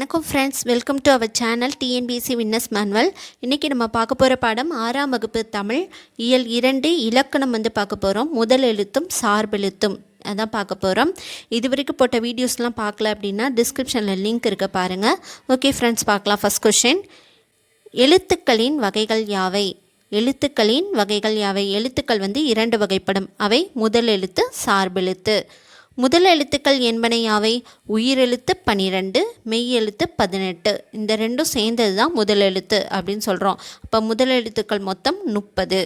வணக்கம் friends welcome to our channel TNPSC winners manual இன்றைக்கி நம்ம பார்க்க போகிற பாடம் ஆறாம் வகுப்பு தமிழ். இயல் இரண்டு இலக்கணம் வந்து பார்க்க போகிறோம் முதல் எழுத்தும் சார்பெழுத்தும் அதான் பார்க்க போகிறோம் இது வரைக்கும் போட்ட வீடியோஸ்லாம் பார்க்கல அப்படின்னா டிஸ்கிரிப்ஷனில் லிங்க் இருக்க பாருங்கள் ஓகே ஃப்ரெண்ட்ஸ் பார்க்கலாம். ஃபஸ்ட் கொஷின் எழுத்துக்களின் வகைகள் யாவை? எழுத்துக்களின் வகைகள் யாவை? எழுத்துக்கள் வந்து இரண்டு வகைப்படும். அவை முதல் எழுத்து சார்பெழுத்து முதல் எழுத்துக்கள் என்பன யாவை? உயிரெழுத்து பன்னிரெண்டு மெய் எழுத்து பதினெட்டு. இந்த ரெண்டும் சேர்ந்தது தான் முதல் எழுத்து அப்படின்னு சொல்கிறோம் அப்போ முதல் எழுத்துக்கள் மொத்தம் முப்பது.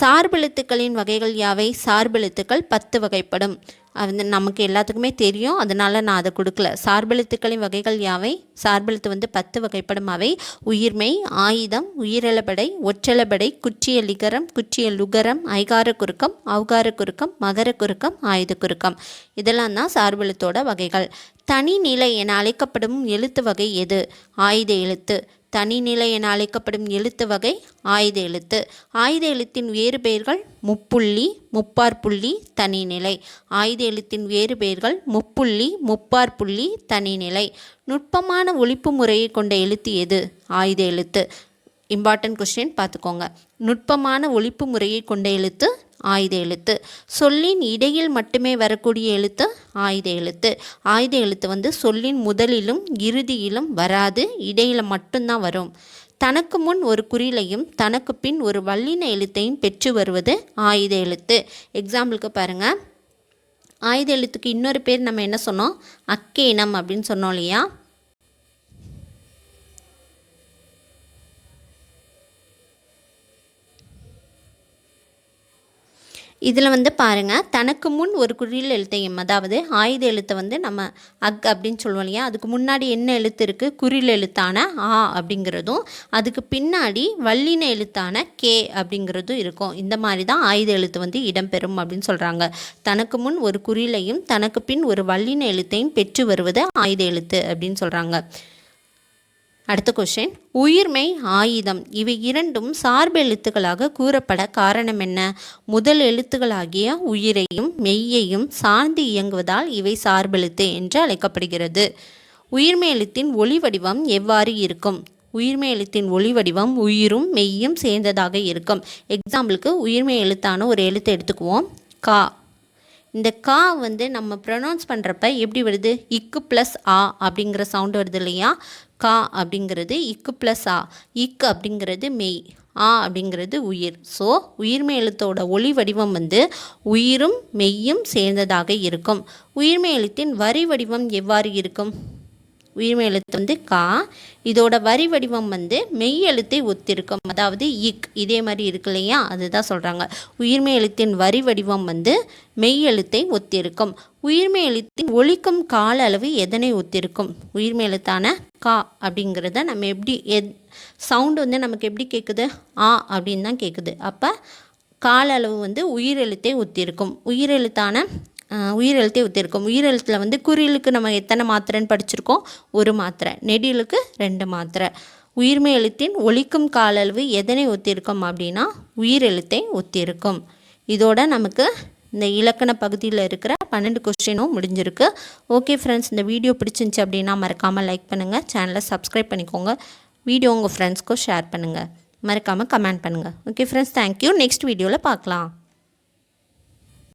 சார்பெழுத்துக்களின் வகைகள் யாவை? சார்பெழுத்துக்கள் பத்து வகைப்படும். அது நமக்கு எல்லாத்துக்குமே தெரியும். அதனால் நான் அதை கொடுக்கல. சார்பெழுத்துக்களின் வகைகள் யாவை? சார்பெழுத்து வந்து பத்து வகைப்படும் அவை. உயிர்மை ஆயுதம் உயிரெழபடை ஒற்றெழபடை குற்றிய லிகரம் குற்றிய லுகரம் ஐகார குறுக்கம் அவுகார குறுக்கம் மகர குறுக்கம் ஆயுத குறுக்கம். இதெல்லாம் தான் சார்பெழுத்தோட வகைகள். தனிநிலை என அழைக்கப்படும் எழுத்து வகை எது? ஆயுத எழுத்து. தனிநிலை என அழைக்கப்படும் எழுத்து வகை ஆயுத எழுத்து. ஆயுத எழுத்தின் வேறு பெயர்கள் முப்புள்ளி முப்பார்புள்ளி தனிநிலை ஆயுத எழுத்தின் வேறு பெயர்கள் முப்புள்ளி முப்பார்புள்ளி தனிநிலை நுட்பமான ஒழிப்பு முறையை கொண்ட எழுத்து எது? ஆயுத எழுத்து. இம்பார்ட்டன்ட் கொஸ்டின் பார்த்துக்கோங்க. நுட்பமான ஒழிப்பு முறையை கொண்ட எழுத்து ஆயுத எழுத்து. சொல்லின் இடையில் மட்டுமே வரக்கூடிய எழுத்து ஆயுத எழுத்து. ஆயுத எழுத்து வந்து சொல்லின் முதலிலும் இறுதியிலும் வராது இடையில் மட்டும்தான் வரும். தனக்கு முன் ஒரு குறிலையும் தனக்கு பின் ஒரு வல்லின எழுத்தையும் பெற்று வருவது ஆயுத எழுத்து. எக்ஸாம்பிளுக்கு பாருங்கள் ஆயுத எழுத்துக்கு இன்னொரு பேர் நம்ம என்ன சொன்னோம்? அக்கேனம் அப்படின்னு சொன்னோம் இல்லையா? இதில் வந்து பாருங்கள் தனக்கு முன் ஒரு குறியில் எழுத்தையும் அதாவது ஆயுத எழுத்தை வந்து நம்ம அக் அப்படின்னு சொல்லுவோம் இல்லையா? அதுக்கு முன்னாடி என்ன எழுத்து இருக்குது குறியில் எழுத்தான ஆ அப்படிங்கிறதும் அதுக்கு பின்னாடி வல்லின எழுத்தான கே அப்படிங்கிறதும் இருக்கும். இந்த மாதிரி தான் ஆயுத எழுத்து வந்து இடம்பெறும் அப்படின்னு சொல்கிறாங்க தனக்கு முன் ஒரு குறியிலையும் தனக்கு பின் ஒரு வல்லின எழுத்தையும் பெற்று வருவது ஆயுத எழுத்து அப்படின்னு சொல்கிறாங்க அடுத்த கொஷின் உயிர்மை ஆயுதம் இவை இரண்டும் சார்பு எழுத்துக்களாக கூறப்பட காரணம் என்ன? முதல் எழுத்துக்களாகிய உயிரையும் மெய்யையும் சார்ந்து இயங்குவதால் இவை சார்பெழுத்து என்று அழைக்கப்படுகிறது. உயிர்மை எழுத்தின் ஒளி வடிவம் எவ்வாறு இருக்கும்? உயிர்மை எழுத்தின் ஒளி வடிவம் உயிரும் மெய்யும் சேர்ந்ததாக இருக்கும். எக்ஸாம்பிளுக்கு உயிர்மை எழுத்தான ஒரு எழுத்தை எடுத்துக்குவோம். கா. இந்த கா வந்து நம்ம ப்ரொனவுன்ஸ் பண்ணுறப்ப எப்படி வருது? இக்கு ப்ளஸ் ஆ அப்படிங்கிற சவுண்டு வருது இல்லையா? கா அப்படிங்கிறது இக்கு ப்ளஸ் ஆ. இக்கு அப்படிங்கிறது மெய். ஆ அப்படிங்கிறது உயிர். ஸோ உயிர்மை எழுத்தோட ஒளி வடிவம் வந்து உயிரும் மெய்யும் சேர்ந்ததாக இருக்கும். உயிர்மை எழுத்தின் வரி வடிவம் எவ்வாறு இருக்கும்? உயிர்மை எழுத்து வந்து கா. இதோட வரி வடிவம் வந்து மெய் எழுத்தை ஒத்திருக்கும். அதாவது இக் இதே மாதிரி இருக்கு இல்லையா? அதுதான் சொல்கிறாங்க உயிர்மை எழுத்தின் வரி வடிவம் வந்து மெய் எழுத்தை ஒத்திருக்கும். உயிர்மை எழுத்தின் ஒழிக்கும் கால அளவு எதனை ஒத்திருக்கும்? உயிர்மை எழுத்தான கா அப்படிங்கிறத நம்ம எப்படி எத் சவுண்டு வந்து நமக்கு எப்படி கேட்குது ஆ அப்படின்னு தான் கேட்குது அப்போ கால அளவு வந்து உயிரெழுத்தை ஒத்திருக்கும். உயிரெழுத்தான உயிரெழுத்தே ஒத்திருக்கும். உயிரெழுத்தில் வந்து குறியலுக்கு நம்ம எத்தனை மாத்திரைன்னு படிச்சிருக்கோம்? ஒரு மாத்திரை. நெடிலுக்கு ரெண்டு மாத்திரை. உயிர்மை எழுத்தின் ஒழிக்கும் காலளவு எதனை ஒத்திருக்கும் அப்படின்னா உயிரெழுத்தை ஒத்திருக்கும். இதோட நமக்கு இந்த இலக்கண பகுதியில் இருக்கிற பன்னெண்டு கொஸ்டினும் முடிஞ்சிருக்கு. ஓகே ஃப்ரெண்ட்ஸ் இந்த வீடியோ பிடிச்சிருந்துச்சி அப்படின்னா மறக்காமல் லைக் பண்ணுங்கள் சேனலை சப்ஸ்கிரைப் பண்ணிக்கோங்க. வீடியோ உங்கள் ஃப்ரெண்ட்ஸ்க்கும் ஷேர் பண்ணுங்கள் மறக்காமல் கமெண்ட் பண்ணுங்கள் ஓகே ஃப்ரெண்ட்ஸ் தேங்க்யூ நெக்ஸ்ட் வீடியோவில் பார்க்கலாம்.